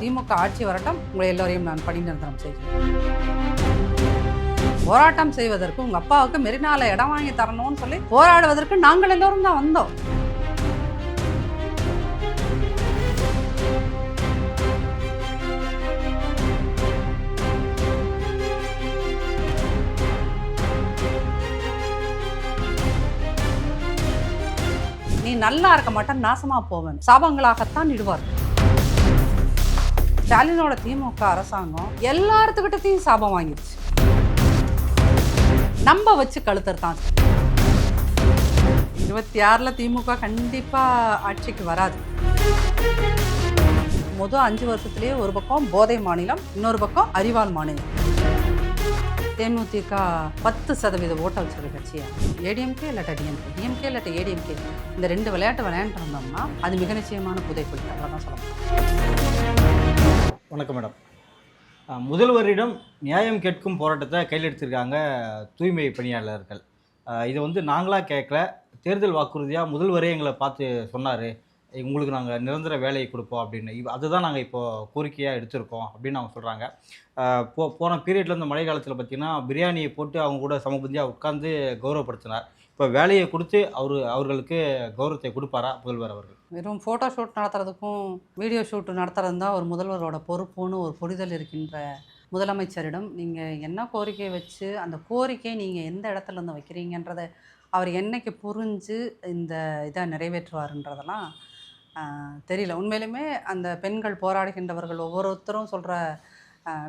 திமுக ஆட்சி வரட்டும். உங்களை எல்லோரையும் நான் பணி நிரந்தரம் செய்கிறேன். போராட்டம் செய்வதற்கு உங்க அப்பாவுக்கு மெரினால இடம் வாங்கி தரணும்னு சொல்லி போராடுவதற்கு நாங்கள் எல்லோரும் தான் வந்தோம். நீ நல்லா இருக்க மாட்டேன் நாசமா போவேன். சாபங்களாகத்தான் இடுவார்கள் ஸ்டாலினோட திமுக அரசாங்கம் எல்லாத்துக்கிட்டத்தையும் சாபம் வாங்கிடுச்சு. நம்ப வச்சு கழுத்தர் இருபத்தி ஆறில் திமுக கண்டிப்பா ஆட்சிக்கு வராது. முதல் அஞ்சு வருஷத்துலேயே ஒரு பக்கம் போதை மாநிலம் இன்னொரு பக்கம் அறிவால் மாநிலம். தேமுதிக பத்து சதவீத ஓட்டல் வச்சிருக்க கட்சியா? ஏடிஎம்கே இல்லாட்ட டிஎம்கே? டிஎம்கே இல்லாட்ட ஏடிஎம்கே? இந்த ரெண்டு விளையாட்டு விளையாண்டு இருந்தோம்னா அது மிக நிச்சயமான புதைக்குழி அவ்வளோதான் சொல்லணும் வணக்கம் மேடம். முதல்வரிடம் நியாயம் கேட்கும் போராட்டத்தை கையில் எடுத்திருக்காங்க தூய்மை பணியாளர்கள். இதை வந்து நாங்களாக கேட்கல. தேர்தல் வாக்குறுதியாக முதல்வரே எங்களை பார்த்து சொன்னார். உங்களுக்கு நாங்கள் நிரந்தர வேலையை கொடுப்போம் அப்படின்னு. அதுதான் நாங்கள் இப்போது கோரிக்கையாக எடுத்திருக்கோம் அப்படின்னு அவங்க சொல்கிறாங்க போ போன பீரியடில் இந்த மழை காலத்தில் பார்த்தீங்கன்னா பிரியாணியை போட்டு அவங்க கூட சமபந்தியாக உட்காந்து கௌரவப்படுத்தினார். இப்போ வேலையை கொடுத்து அவர் அவர்களுக்கு கௌரவத்தை கொடுப்பாரா முதல்வர் அவர்கள்? வெறும் ஃபோட்டோ ஷூட் நடத்துறதுக்கும் வீடியோ ஷூட் நடத்துறது தான் ஒரு முதல்வரோட பொறுப்புன்னு ஒரு புரிதல் இருக்கின்ற முதலமைச்சரிடம் நீங்கள் என்ன கோரிக்கையை வச்சு அந்த கோரிக்கை நீங்கள் எந்த இடத்துலருந்து வைக்கிறீங்கன்றதை அவர் என்னைக்கு புரிஞ்சு இந்த இதை நிறைவேற்றுவாருன்றதெல்லாம் தெரியல. உண்மையிலுமே அந்த பெண்கள் போராடுகின்றவர்கள் ஒவ்வொருத்தரும் சொல்கிற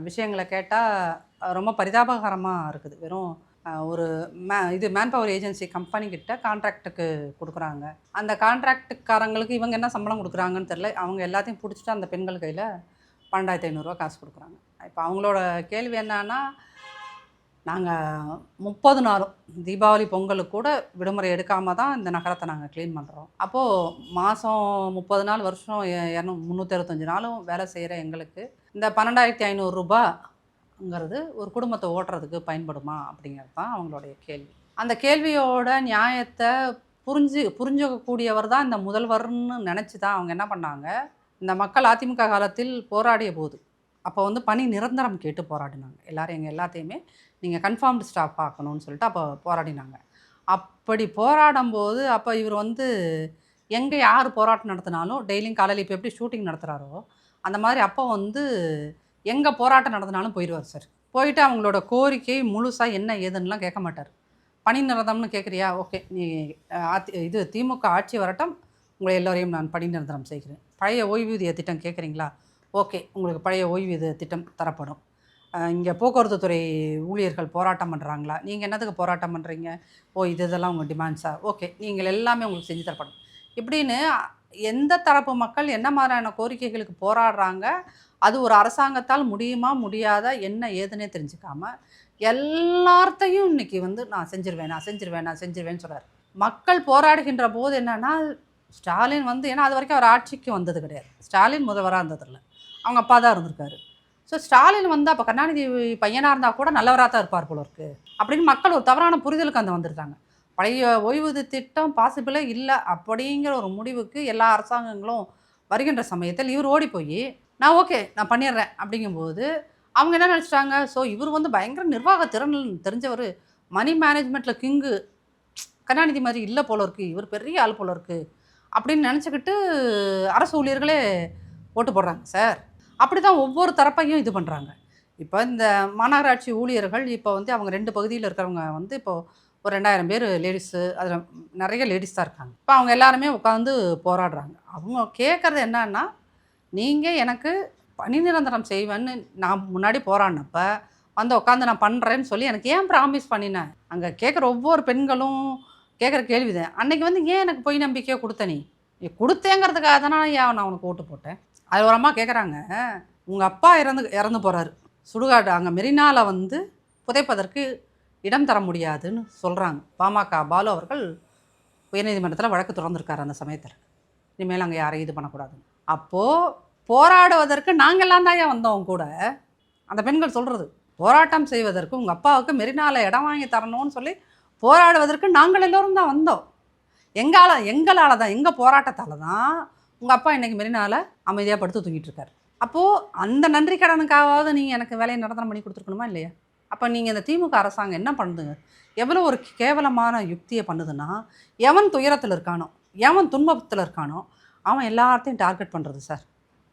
விஷயங்களை கேட்டால் ரொம்ப பரிதாபகரமாக இருக்குது. வெறும் ஒரு மே இது மேன் பவர் ஏஜென்சி கம்பெனிக்கிட்ட கான்ட்ராக்டுக்கு கொடுக்குறாங்க. அந்த கான்ட்ராக்டுக்காரங்களுக்கு இவங்க என்ன சம்பளம் கொடுக்குறாங்கன்னு தெரில அவங்க எல்லாத்தையும் பிடிச்சிட்டு அந்த பெண்கள் கையில் பன்னெண்டாயிரத்தி ஐநூறுரூவா காசு கொடுக்குறாங்க. இப்போ அவங்களோட கேள்வி என்னன்னா நாங்கள் முப்பது நாளும் தீபாவளி பொங்கலுக்கு கூட விடுமுறை எடுக்காமல் தான் இந்த நகரத்தை நாங்கள் க்ளீன் பண்ணுறோம் அப்போது மாதம் முப்பது நாள் வருஷம் இரநூ முந்நூற்றி அறுபத்தஞ்சு நாளும் வேலை செய்கிற எங்களுக்கு. இந்த பன்னெண்டாயிரத்தி ஐநூறுரூபாங்கிறது ஒரு குடும்பத்தை ஓட்டுறதுக்கு பயன்படுமா அப்படிங்கிறது தான் அவங்களுடைய கேள்வி. அந்த கேள்வியோட நியாயத்தை புரிஞ்சு புரிஞ்சக்கூடியவர் தான் இந்த முதல்வர்னு நினச்சி தான் அவங்க என்ன பண்ணாங்க இந்த மக்கள் அதிமுக காலத்தில் போராடிய போது அப்போ வந்து பணி நிரந்தரம் கேட்டு போராடினாங்க. எல்லோரும் எங்கள் எல்லாத்தையுமே நீங்கள் கன்ஃபார்ம்டு ஸ்டாஃப் ஆக்கணும்னு சொல்லிட்டு அப்போ போராடினாங்க. அப்படி போராடும் போது அப்போ இவர் வந்து எங்கே யார் போராட்டம் நடத்தினாலும் டெய்லியும் காலையில் இப்போ எப்படி ஷூட்டிங் நடத்துகிறாரோ அந்த மாதிரி அப்போ வந்து எங்கே போராட்டம் நடத்தினாலும் போயிடுவார் சார். போயிட்டு அவங்களோட கோரிக்கை முழுசாக என்ன ஏதுன்னுலாம் கேட்க மாட்டார். பணி நிரந்தரம்னு கேட்குறியா? ஓகே. நீ இது திமுக ஆட்சி வரட்டும். உங்களை எல்லோரையும் நான் பணி நிரந்தரம் செய்கிறேன். பழைய ஓய்வூதிய திட்டம் கேட்குறீங்களா? ஓகே உங்களுக்கு பழைய ஓய்வூதிய திட்டம் தரப்படும். இங்கே போக்குவரத்து துறை ஊழியர்கள் போராட்டம் பண்ணுறாங்களா நீங்கள் என்னத்துக்கு போராட்டம் பண்ணுறீங்க ஓ இது இதெல்லாம் உங்கள் டிமாண்ட்ஸா? ஓகே நீங்கள் எல்லாமே உங்களுக்கு செஞ்சு தரப்படும். இப்படின்னு எந்த தரப்பு மக்கள் என்ன மாதிரியான கோரிக்கைகளுக்கு போராடுறாங்க அது ஒரு அரசாங்கத்தால் முடியுமா முடியாதா என்ன ஏதுன்னே தெரிஞ்சுக்காம எல்லார்த்தையும் இன்னைக்கு வந்து நான் செஞ்சிருவேன் நான் செஞ்சிருவேன் நான் செஞ்சிருவேன்னு சொல்கிறார் மக்கள் போராடுகின்ற போது என்னென்னா ஸ்டாலின் வந்து ஏன்னா அது வரைக்கும் அவர் ஆட்சிக்கு வந்தது கிடையாது. ஸ்டாலின் முதல்வராக இருந்ததில்லை. அவங்க அப்பா தான் இருந்திருக்காரு. ஸோ ஸ்டாலின் வந்து அப்போ கருணாநிதி பையனாக இருந்தால் கூட நல்லவராக தான் இருப்பார் போல இருக்கு. அப்படின்னு மக்கள் ஒரு தவறான புரிதலுக்கு அந்த வந்திருக்காங்க பழைய ஓய்வூதிய திட்டம் பாசிபிளே இல்லை அப்படிங்கிற ஒரு முடிவுக்கு எல்லா அரசாங்கங்களும் வருகின்ற சமயத்தில் இவர் ஓடி போய் நான் ஓகே நான் பண்ணிடுறேன். அப்படிங்கும்போது அவங்க என்ன நினச்சிட்டாங்க? ஸோ இவர் வந்து பயங்கர நிர்வாக திறன் தெரிஞ்சவர் மணி மேனேஜ்மெண்ட்டில் கிங்கு கருணாநிதி மாதிரி இல்லை போல இருக்கு இவர் பெரிய ஆள் போல இருக்கு அப்படின்னு நினச்சிக்கிட்டு அரசு ஊழியர்களே ஓட்டு போடுறாங்க சார். அப்படி தான் ஒவ்வொரு தரப்பையும் இது பண்ணுறாங்க இப்போ இந்த மாநகராட்சி ஊழியர்கள் இப்போ வந்து அவங்க ரெண்டு பகுதியில் இருக்கிறவங்க வந்து இப்போது ஒரு ரெண்டாயிரம் பேர் லேடிஸு அதில் நிறைய லேடிஸ் தான் இருக்காங்க. இப்போ அவங்க எல்லாருமே உட்காந்து போராடுறாங்க. அவங்க கேட்குறது என்னன்னா நீங்கள் எனக்கு பணி நிரந்தரம் செய்வேன்னு நான் முன்னாடி போராடினப்ப வந்து உட்காந்து நான் பண்ணுறேன்னு சொல்லி எனக்கு ஏன் ப்ராமிஸ் பண்ணினேன் அங்கே கேட்குற ஒவ்வொரு பெண்களும் கேட்குற கேள்வி தான் வந்து ஏன் எனக்கு பொய் நம்பிக்கையை கொடுத்த நீ? நீ கொடுத்தேங்கிறதுக்காக தானே ஏன் நான் உனக்கு ஓட்டு போட்டேன். அது ஒரு அம்மா கேட்குறாங்க உங்கள் அப்பா இறந்து இறந்து போகிறாரு சுடுகாடு அங்கே மெரினாவில் வந்து புதைப்பதற்கு இடம் தர முடியாதுன்னு சொல்கிறாங்க பாமக பாலு அவர்கள் உயர்நீதிமன்றத்தில் வழக்கு திறந்திருக்காரு அந்த சமயத்தில். இனிமேல் அங்கே யாரையும் இது பண்ணக்கூடாதுன்னு. அப்போது போராடுவதற்கு நாங்கள்லாம் தான் வந்தோம் கூட. அந்த பெண்கள் சொல்கிறது போராட்டம் செய்வதற்கு உங்கள் அப்பாவுக்கு மெரினாவில் இடம் வாங்கி தரணும்னு சொல்லி போராடுவதற்கு நாங்கள் எல்லோரும் தான் வந்தோம். எங்களால் எங்களால் தான் எங்கள் போராட்டத்தால் தான் உங்கள் அப்பா இன்னைக்கு மெரினால அமைதியாக படுத்து தூங்கிட்டு இருக்காரு. அப்போது அந்த நன்றி கடனுக்காவது நீங்கள் எனக்கு வேலையை நடத்தனம் பண்ணி கொடுத்துருக்கணுமா இல்லையா? அப்போ நீங்கள் இந்த திமுக அரசாங்கம் என்ன பண்ணுதுங்க? எவ்வளோ ஒரு கேவலமான யுக்தியை பண்ணுதுன்னா எவன் துயரத்தில் இருக்கானோ எவன் துன்பத்தில் இருக்கானோ அவன் எல்லாத்தையும் டார்கெட் பண்ணுறது சார்.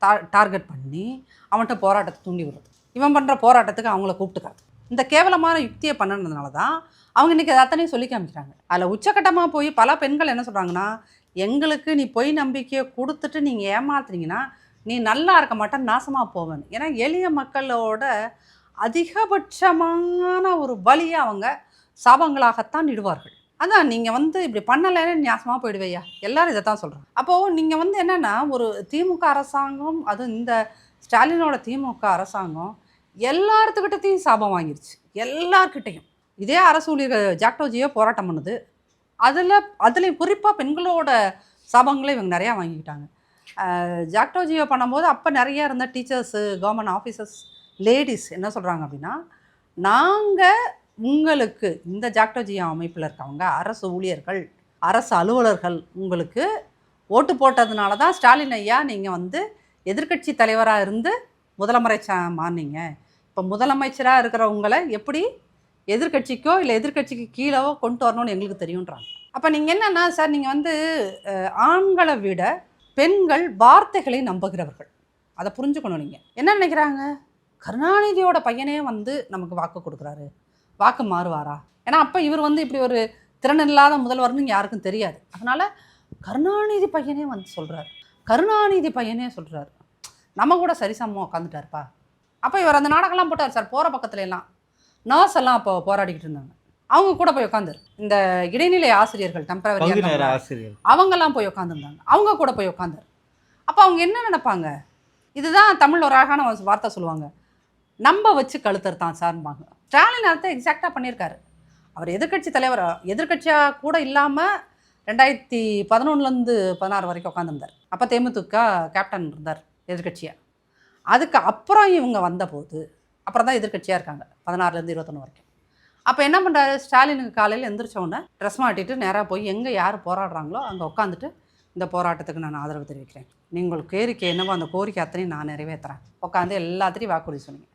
டா டார்கெட் பண்ணி அவன்கிட்ட போராட்டத்தை தூண்டி விடுறது. இவன் பண்ணுற போராட்டத்துக்கு அவங்கள கூப்பிட்டுக்காது. இந்த கேவலமான யுக்தியை பண்ணதுனால தான் அவங்க இன்றைக்கி அத்தனையும் சொல்லி காமிக்கிறாங்க. அதில் உச்சக்கட்டமாக போய் பல பெண்கள் என்ன சொல்கிறாங்கன்னா எங்களுக்கு நீ பொய் நம்பிக்கையை கொடுத்துட்டு நீங்கள் ஏமாத்துனீங்கன்னா நீ நல்லா இருக்க மாட்டேன் நாசமாக போவேன். ஏன்னா எளிய மக்களோட அதிகபட்சமான ஒரு வழியை அவங்க சாபங்களாகத்தான் இடுவார்கள். அதான் நீங்கள் வந்து இப்படி பண்ணலைன்னு நாசமாக போயிடுவையா எல்லாரும் இதை தான் சொல்கிறாங்க அப்போது நீங்கள் வந்து என்னென்னா ஒரு திமுக அரசாங்கம் அது இந்த ஸ்டாலினோட திமுக அரசாங்கம் எல்லாத்துக்கிட்டத்தையும் சாபம் வாங்கிருச்சு. எல்லார்கிட்டையும். இதே அரசு ஊழியர்கள் ஜாக்டோஜியோ போராட்டம் பண்ணுது. அதில் அதுலேயும் குறிப்பாக பெண்களோட சாபங்களை இவங்க நிறையா வாங்கிக்கிட்டாங்க. ஜாக்டோஜியோ பண்ணும்போது அப்போ நிறைய இருந்த டீச்சர்ஸு கவர்மெண்ட் ஆஃபீஸர்ஸ் லேடிஸ் என்ன சொல்கிறாங்க அப்படின்னா நாங்கள் உங்களுக்கு இந்த ஜாக்டோஜியோ அமைப்பில் இருக்கவங்க அரசு ஊழியர்கள் அரசு அலுவலர்கள் உங்களுக்கு ஓட்டு போட்டதுனால தான் ஸ்டாலின் ஐயா நீங்கள் வந்து எதிர்க்கட்சி தலைவராக இருந்து முதலமைச்சர் மாறினீங்க. இப்போ முதலமைச்சராக இருக்கிறவங்களை எப்படி எதிர்க்கட்சிக்கோ இல்லை எதிர்கட்சிக்கு கீழேவோ கொண்டு வரணும்னு எங்களுக்கு தெரியுன்றாங்க. அப்போ நீங்கள் என்னென்னா சார் நீங்கள் வந்து ஆண்களை விட பெண்கள் வார்த்தைகளை நம்புகிறவர்கள். அதை புரிஞ்சுக்கணும் நீங்கள் என்ன நினைக்கிறாங்க? கருணாநிதியோட பையனே வந்து நமக்கு வாக்கு கொடுக்குறாரு. வாக்கு மாறுவாரா? ஏன்னா அப்போ இவர் வந்து இப்படி ஒரு திறன் இல்லாத முதல்வர்னு யாருக்கும் தெரியாது. அதனால் கருணாநிதி பையனே வந்து சொல்கிறார் கருணாநிதி பையனே சொல்கிறார் நம்ம கூட சரிசமமாக உட்காந்துட்டாருப்பா அப்போ இவர் அந்த நாடகம்லாம் போட்டார் சார் போகிற பக்கத்துல எல்லாம். நர்ஸ் எல்லாம் அப்போ போராடிக்கிட்டு இருந்தாங்க. அவங்க கூட போய் உட்காந்துரு இந்த இடைநிலை ஆசிரியர்கள் டெம்பரவரி ஆசிரியர் அவங்கெல்லாம் போய் உட்காந்துருந்தாங்க அவங்க கூட போய் உட்காந்தாரு அப்போ அவங்க என்ன நினைப்பாங்க? இதுதான் தமிழ் ஒரு அழகான வார்த்தை சொல்லுவாங்க. நம்ப வச்சு கழுத்தர் தான் சார்பாங்க ஸ்டாலின் அதை எக்ஸாக்டாக பண்ணியிருக்காரு. அவர் எதிர்க்கட்சி தலைவர் எதிர்க்கட்சியாக கூட இல்லாமல் ரெண்டாயிரத்தி பதினொன்றுலேருந்து பதினாறு வரைக்கும் உட்காந்துருந்தார் அப்போ தேமுதிக கேப்டன் இருந்தார் எதிர்க்கட்சியாக அதுக்கு அப்புறம் இவங்க வந்தபோது அப்புறம் தான் எதிர்க்கட்சியாக இருக்காங்க. பதினாறுலேருந்து இருபத்தொன்று வரைக்கும். அப்போ என்ன பண்ணுறாரு ஸ்டாலினுக்கு காலையில் எந்திரிச்ச உடனே ட்ரெஸ் மாட்டிட்டு நேராக போய் எங்கே யார் போராடுறாங்களோ அங்கே உட்காந்துட்டு இந்த போராட்டத்துக்கு நான் ஆதரவு தெரிவிக்கிறேன். நீங்கள் கோரிக்கை என்னவோ அந்த கோரிக்கை அத்தனையும் நான் நிறைவேற்றுறேன் உட்காந்து எல்லாத்திலையும் வாக்குறுதி சொன்னீங்க.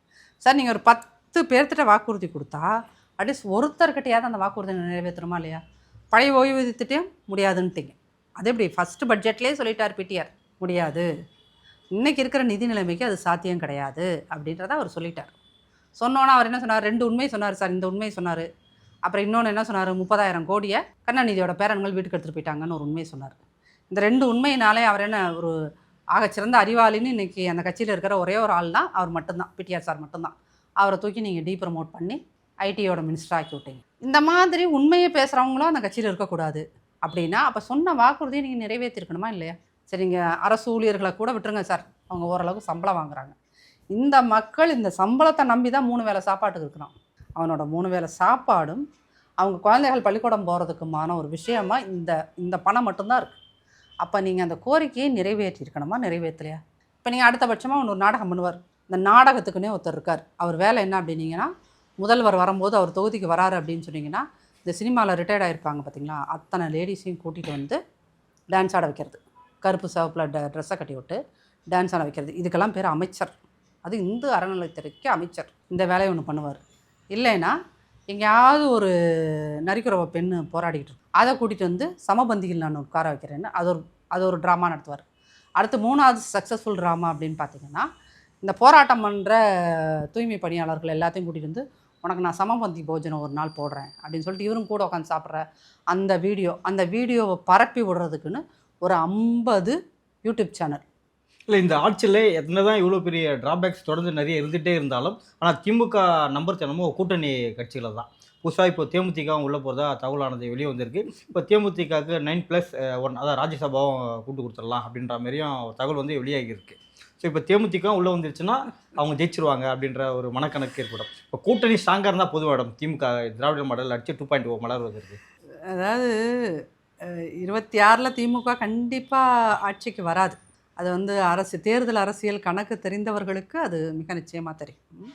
சார் நீங்கள் ஒரு பத்து பேர்த்திட்ட வாக்குறுதி கொடுத்தா அட்லீஸ்ட் ஒருத்தர்கிட்டையாவது அந்த வாக்குறுதி நிறைவேற்றணுமா இல்லையா? பழைய ஓய்வூதியத்திட்டையும் முடியாதுன்ட்டீங்க. அது எப்படி? ஃபஸ்ட்டு பட்ஜெட்லேயே சொல்லிட்டார் பிடிஆர் முடியாது. இன்றைக்கி இருக்கிற நிதி நிலைமைக்கு அது சாத்தியம் கிடையாது அப்படின்றத அவர் சொல்லிட்டார். சொன்னோன்னா அவர் என்ன சொன்னார்? ரெண்டு உண்மை சொன்னார் சார். இந்த உண்மையை சொன்னார். அப்புறம் இன்னொன்று என்ன சொன்னார்? முப்பதாயிரம் கோடியை கருணாநிதியோட பேரன்கள் வீட்டுக்கு எடுத்துகிட்டு போயிட்டாங்கன்னு ஒரு உண்மை சொன்னார். இந்த ரெண்டு உண்மையினாலே அவர் என்ன ஒரு ஆகச்சிறந்த அறிவாளின்னு இன்றைக்கி அந்த கட்சியில் இருக்கிற ஒரே ஒரு ஆள் தான் அவர் மட்டும்தான். பிடிஆர் சார் மட்டும்தான். அவரை தூக்கி நீங்கள் டீ ப்ரமோட் பண்ணி ஐடியோட மினிஸ்டர் ஆக்கி விட்டீங்க. இந்த மாதிரி உண்மையை பேசுகிறவங்களும் அந்த கட்சியில் இருக்கக்கூடாது அப்படின்னா அப்போ சொன்ன வாக்குறுதியை நீங்கள் நிறைவேற்றிருக்கணுமா இல்லையா? சரிங்க. அரசு ஊழியர்களை கூட விட்டுருங்க சார். அவங்க ஓரளவுக்கு சம்பளம் வாங்குறாங்க. இந்த மக்கள் இந்த சம்பளத்தை நம்பி தான் மூணு வேளை சாப்பாட்டுக்கு இருக்கிறான். அவனோட மூணு வேளை சாப்பாடும் அவங்க குழந்தைகள் பள்ளிக்கூடம் போகிறதுக்குமான ஒரு விஷயமா இந்த இந்த பணம் மட்டும்தான் இருக்குது அப்போ நீங்கள் அந்த கோரிக்கையை நிறைவேற்றியிருக்கணுமா நிறைவேற்றலையா? இப்போ நீங்கள் அடுத்தபட்சமாக ஒன்று ஒரு நாடகம் பண்ணுவார். இந்த நாடகத்துக்குன்னே ஒருத்தர் இருக்கார். அவர் வேலை என்ன அப்படின்னீங்கன்னா முதல்வர் வரும்போது அவர் தொகுதிக்கு வராரு அப்படின்னு சொன்னீங்கன்னா இந்த சினிமாவில் ரிட்டையர்ட் ஆகிருப்பாங்க பார்த்தீங்களா அத்தனை லேடிஸையும் கூட்டிகிட்டு வந்து டான்ஸ் ஆட வைக்கிறது. கருப்பு சிவப்பில் ட ட்ரெஸ்ஸை கட்டி விட்டு டான்ஸ் ஆட வைக்கிறது. இதுக்கெல்லாம் பேர் அமைச்சர். அது இந்து அறநிலைத்துறைக்கு அமைச்சர். இந்த வேலையை ஒன்று பண்ணுவார். இல்லைன்னா எங்கேயாவது ஒரு நரிக்குறவ பெண்ணு போராடிக்கிட்டு இருக்கும் அதை கூட்டிகிட்டு வந்து சமபந்தியில் நான் உட்கார வைக்கிறேன்னு அது ஒரு அது ஒரு ட்ராமா நடத்துவார். அடுத்து மூணாவது சக்ஸஸ்ஃபுல் ட்ராமா அப்படின்னு பார்த்தீங்கன்னா இந்த போராட்டம் பண்ணுற தூய்மை பணியாளர்கள் எல்லாத்தையும் கூட்டிகிட்டு வந்து உனக்கு நான் சமபந்தி போஜனம் ஒரு நாள் போடுறேன் அப்படின்னு சொல்லிட்டு இவரும் கூட உட்காந்து சாப்பிட்ற அந்த வீடியோ அந்த வீடியோவை பரப்பி விடுறதுக்குன்னு ஒரு ஐம்பது யூடியூப் சேனல். இல்லை இந்த ஆட்சியில் என்ன தான் இவ்வளோ பெரிய டிராபேக்ஸ் தொடர்ந்து நிறைய இருந்துகிட்டே இருந்தாலும் ஆனால் திமுக நம்பர் தினமும் கூட்டணி கட்சிகளை தான். புதுசாக இப்போ தேமுதிகவும் உள்ளே போகிறதா தகவலானது வெளியே வந்திருக்கு. இப்போ தேமுதிகவுக்கு நைன் ப்ளஸ் ஒன் அதாவது ராஜ்யசபாவும் கூட்டு கொடுத்துடலாம் அப்படின்ற மாதிரியும் தகவல் வந்து வெளியாகி இருக்குது ஸோ இப்போ தேமுதிகவும் உள்ளே வந்துருச்சுன்னா அவங்க ஜெயிச்சிருவாங்க அப்படின்ற ஒரு மனக்கணக்கு ஏற்படும். இப்போ கூட்டணி ஸ்ட்ராங்காக இருந்தால் பொதுவாக இடம் திமுக திராவிட மாடல் அடிச்சு டூ பாயிண்ட் ஓ மலர் வருது அதாவது இருபத்தி ஆறில் திமுக கண்டிப்பாக ஆட்சிக்கு வராது. அது வந்து அரசு தேர்தல் அரசியல் கணக்கு தெரிந்தவர்களுக்கு அது மிக நிச்சயமாக தெரியும்.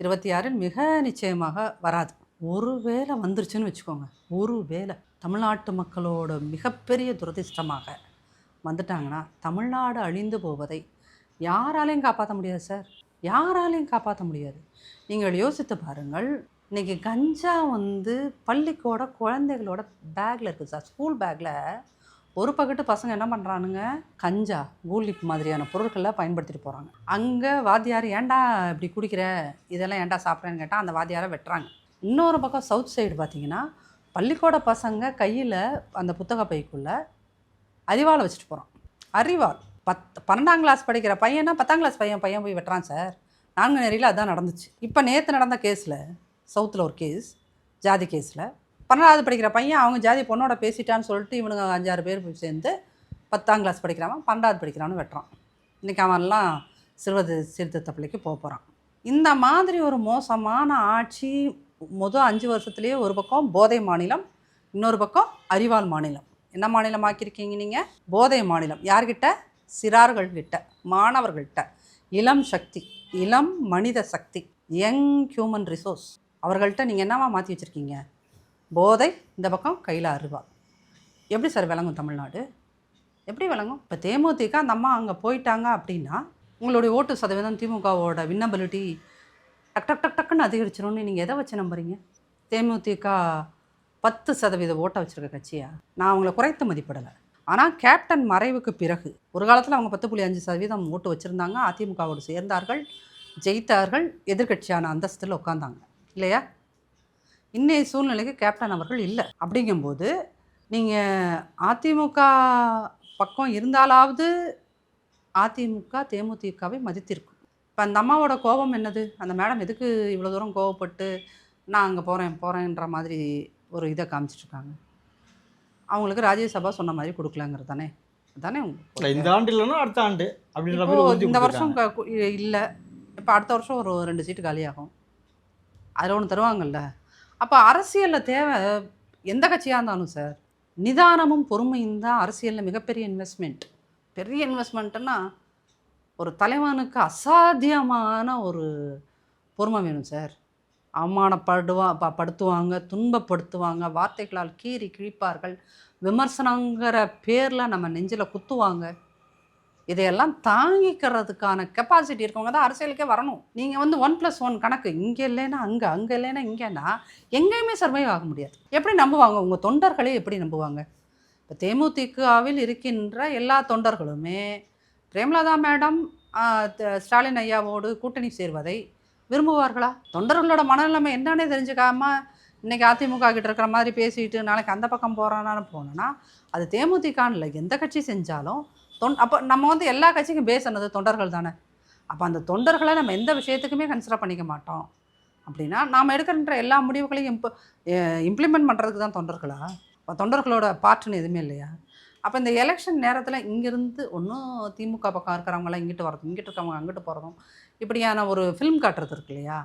இருபத்தி ஆறில் மிக நிச்சயமாக வராது. ஒரு வேளை வந்துருச்சுன்னு வச்சுக்கோங்க. ஒரு வேளை தமிழ்நாட்டு மக்களோட மிகப்பெரிய துரதிர்ஷ்டமாக வந்துட்டாங்கன்னா தமிழ்நாடு அழிந்து போவதை யாராலையும் காப்பாற்ற முடியாது சார். யாராலையும் காப்பாற்ற முடியாது. நீங்கள் யோசித்து பாருங்கள். இன்றைக்கி கஞ்சா வந்து பள்ளிக்கூட குழந்தைகளோட பேக்கில் இருக்குது சார். ஸ்கூல் பேக்கில் ஒரு பக்கத்து பசங்க என்ன பண்ணுறானுங்க கஞ்சா கூலிப் மாதிரியான பொருட்களை பயன்படுத்திட்டு போகிறாங்க அங்கே வாத்தியார் ஏன்டா இப்படி குடிக்கிற? இதெல்லாம் ஏன்டா சாப்பிட்றேன்னு கேட்டால் அந்த வாத்தியாரை வெட்டுறாங்க. இன்னொரு பக்கம் சவுத் சைடு பார்த்தீங்கன்னா பள்ளிக்கூட பசங்க கையில் அந்த புத்தக பைக்குள்ளே அறிவாளை வச்சுட்டு போகிறான் அறிவாள் பத் பன்னெண்டாம் கிளாஸ் படிக்கிற பையனா பத்தாம் கிளாஸ் பையன் பையன் போய் வெட்டுறான் சார். நான்கு நேரில் அதான் நடந்துச்சு. இப்போ நேற்று நடந்த கேஸில் சவுத்தில் ஒரு கேஸ் ஜாதி கேஸில் பன்னெண்டாவது படிக்கிற பையன் அவங்க ஜாதி பொண்ணோட பேசிட்டான்னு சொல்லிட்டு இவனுங்க அஞ்சாறு பேர் போய் சேர்ந்து பத்தாம் கிளாஸ் படிக்கிறவன் பன்னெண்டாவது படிக்கிறவனு வெட்டுறான். இன்றைக்கி அவன்லாம் சிறுவது சீர்திருத்த பிள்ளைக்கு போக போகிறான் இந்த மாதிரி ஒரு மோசமான ஆட்சி மொதல் அஞ்சு வருஷத்துலேயே ஒரு பக்கம் போதை மாநிலம் இன்னொரு பக்கம் அறிவால் மாநிலம். என்ன மாநிலம் ஆக்கியிருக்கீங்க நீங்கள் போதை மாநிலம். யார்கிட்ட? சிறார்கள் கிட்ட மாணவர்கள்கிட்ட. இளம் சக்தி இளம் மனித சக்தி யங் ஹியூமன் ரிசோர்ஸ். அவர்கள்ட்ட நீங்கள் என்னவா மாற்றி வச்சுருக்கீங்க? போதை இந்த பக்கம் கையில் அருவா. எப்படி சார் விளங்கும் தமிழ்நாடு? எப்படி விளங்கும்? இப்போ தேமுதிக அந்த அம்மா அங்கே போயிட்டாங்க அப்படின்னா உங்களுடைய ஓட்டு சதவீதம் திமுகவோட வின்னபிலிட்டி டக் டக் டக் டக்குன்னு அதிகரிச்சிரும்னு நீங்கள் எதை வச்சு நம்புறீங்க? தேமுதிக பத்து சதவீத ஓட்டை வச்சுருக்க கட்சியா? நான் அவங்கள குறைத்து மதிப்பிடலை. ஆனால் கேப்டன் மறைவுக்கு பிறகு ஒரு காலத்தில் அவங்க பத்து புள்ளி அஞ்சு சதவீதம் ஓட்டு வச்சுருந்தாங்க. அதிமுகவோடு சேர்ந்தார்கள் ஜெயித்தார்கள் எதிர்க்கட்சியான அந்தஸ்தில் உட்காந்தாங்க இல்லையா? இன்னைய சூழ்நிலைக்கு கேப்டன் அவர்கள் இல்லை. அப்படிங்கும்போது நீங்கள் அதிமுக பக்கம் இருந்தாலாவது அதிமுக தேமுதிகவை மதித்திருக்கும். இப்போ அந்த அம்மாவோட கோபம் என்னது? அந்த மேடம் எதுக்கு இவ்வளோ தூரம் கோவப்பட்டு நான் அங்கே போகிறேன் போகிறேன்ற மாதிரி ஒரு இதை காமிச்சிட்ருக்காங்க? அவங்களுக்கு ராஜ்யசபா சொன்ன மாதிரி கொடுக்கலங்கிறது தானே தானே இந்த ஆண்டு இல்லைன்னா அடுத்த ஆண்டு அப்படின்ற இந்த வருஷம். இல்லை. இப்போ அடுத்த வருஷம் ஒரு ரெண்டு சீட்டு காலியாகும். அதில் ஒன்று தருவாங்கல்ல? அப்போ அரசியலில் தேவை எந்த கட்சியாக இருந்தாலும் சார் நிதானமும் பொறுமையும் தான் அரசியலில் மிகப்பெரிய இன்வெஸ்ட்மெண்ட் பெரிய இன்வெஸ்ட்மெண்ட்டுன்னா ஒரு தலைவனுக்கு அசாத்தியமான ஒரு பொறுமை வேணும் சார். அவமானப்படுவா ப- படுத்துவாங்க துன்பப்படுத்துவாங்க வார்த்தைகளால் கீறி கிழிப்பார்கள் விமர்சனங்கிற பேரில் நம்ம நெஞ்சில் குத்துவாங்க. இதையெல்லாம் தாங்கிக்கிறதுக்கான கெப்பாசிட்டி இருக்கவங்க தான் அரசியலுக்கே வரணும். நீங்கள் வந்து ஒன் ப்ளஸ் ஒன் கணக்கு இங்கே இல்லைன்னா அங்கே அங்கே இல்லைன்னா இங்கேன்னா எங்கேயுமே சர்வைவ் ஆக முடியாது. எப்படி நம்புவாங்க? உங்கள் தொண்டர்களே எப்படி நம்புவாங்க? இப்போ தேமுதிகவில் இருக்கின்ற எல்லா தொண்டர்களுமே பிரேமலதா மேடம் ஸ்டாலின் ஐயாவோடு கூட்டணி சேர்வதை விரும்புவார்களா? தொண்டர்களோட மனநிலைமை என்னன்னே தெரிஞ்சுக்காம இன்னைக்கு அதிமுக கிட்ட இருக்கிற மாதிரி பேசிட்டு நாளைக்கு அந்த பக்கம் போகிறானான்னு போனோன்னா அது தேமுதிகான்னு இல்லை எந்த கட்சி செஞ்சாலும் தொன் அப்போ நம்ம வந்து எல்லா கட்சிக்கும் பேஸ் என்னது தொண்டர்கள் தானே. அப்போ அந்த தொண்டர்களை நம்ம எந்த விஷயத்துக்குமே கன்சிடர் பண்ணிக்க மாட்டோம். அப்படின்னா நாம் எடுக்கின்ற எல்லா முடிவுகளையும் இம்ப இம்ப்ளிமெண்ட் பண்ணுறதுக்கு தான் தொண்டர்களா? இப்போ தொண்டர்களோட பார்ட்டுன்னு எதுவுமே இல்லையா? அப்போ இந்த எலெக்ஷன் நேரத்தில் இங்கேருந்து ஒன்றும் திமுக பக்கம் இருக்கிறவங்களாம் இங்கிட்டு வரதும் இங்கிட்டு இருக்கவங்க அங்கிட்டு போகிறதும் இப்படியான ஒரு ஃபிலிம் காட்டுறது இருக்கு இல்லையா?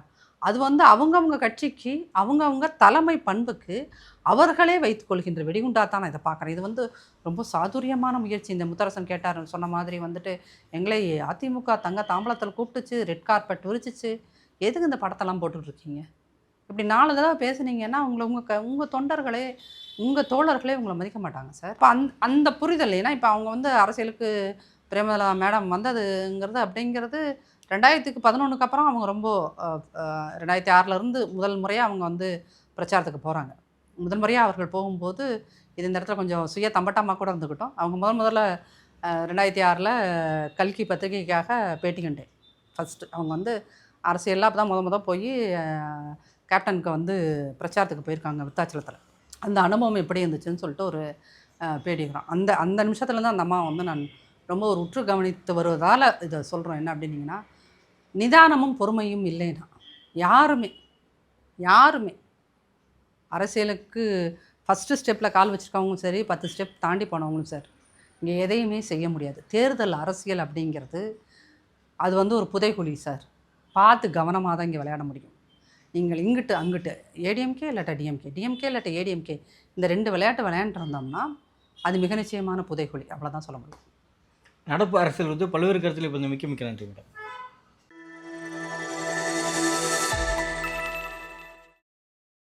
அது வந்து அவங்கவுங்க கட்சிக்கு அவங்கவுங்க தலைமை பண்புக்கு அவர்களே வைத்துக்கொள்கின்ற வெடிகுண்டா தான் நான் இதை பார்க்குறேன். இது வந்து ரொம்ப சாதுரியமான முயற்சி. இந்த முத்தரசன் கேட்டார் சொன்ன மாதிரி வந்துட்டு எங்களை அதிமுக தங்க தாம்பளத்தில் கூப்பிட்டுச்சு ரெட் கார்பெட் விரிச்சிச்சு எதுக்கு இந்த படத்தெல்லாம் போட்டுட்ருக்கீங்க? இப்படி நாலு தடவை பேசுனீங்கன்னா உங்களை உங்கள் க உங்கள் தொண்டர்களே உங்கள் தோழர்களே உங்களை மதிக்க மாட்டாங்க சார். இப்போ அந் அந்த புரிதல் ஏன்னா இப்போ அவங்க வந்து அரசியலுக்கு பிரேமலதா மேடம் வந்ததுங்கிறது அப்படிங்கிறது ரெண்டாயிரத்துக்கு பதினொன்றுக்கு அப்புறம் அவங்க ரொம்ப ரெண்டாயிரத்தி ஆறிலேருந்து முதல் முறையாக அவங்க வந்து பிரச்சாரத்துக்கு போகிறாங்க முதல் முறையாக அவர்கள் போகும்போது இது இந்த இடத்துல கொஞ்சம் சுய தம்பட்டமாக கூட இருந்துக்கிட்டோம் அவங்க முதல் முதல்ல ரெண்டாயிரத்தி ஆறில் கல்கி பத்திரிகைக்காக பேட்டி கண்டேன். ஃபஸ்ட்டு அவங்க வந்து அரசியலில் அப்போ தான் முத முத போய் கேப்டனுக்கு வந்து பிரச்சாரத்துக்கு போயிருக்காங்க விருத்தாச்சலத்தில். அந்த அனுபவம் எப்படி இருந்துச்சுன்னு சொல்லிட்டு ஒரு பேடிக்கிறோம் அந்த அந்த நிமிஷத்துலேருந்து தான் அந்த அம்மா வந்து நான் ரொம்ப ஒரு உற்று கவனித்து வருவதால் இதை சொல்கிறோம் என்ன அப்படின்னீங்கன்னா நிதானமும் பொறுமையும் இல்லைன்னா யாருமே யாருமே அரசியலுக்கு ஃபஸ்ட்டு ஸ்டெப்பில் கால் வச்சுருக்கவங்களும் சரி பத்து ஸ்டெப் தாண்டி போனவங்களும் சார் இங்கே எதையுமே செய்ய முடியாது. தேர்தல் அரசியல் அப்படிங்கிறது அது வந்து ஒரு புதைகுழி சார் பார்த்து கவனமாக தான் இங்கே விளையாட முடியும். நீங்கள் இங்கிட்டு அங்கிட்டு ஏடிஎம்கே இல்லாட்ட டிஎம்கே டிஎம்கே இல்லாட்ட ஏடிஎம்கே இந்த ரெண்டு விளையாட்டு விளையாண்டுருந்தோம்னா அது மிக நிச்சயமான புதைகுழி. அவ்வளோதான் சொல்ல முடியும். நடப்பு அரசியல் வந்து பல்வேறு கருத்தில் இப்போ மிக்க மிக்க நன்றி மேடம்.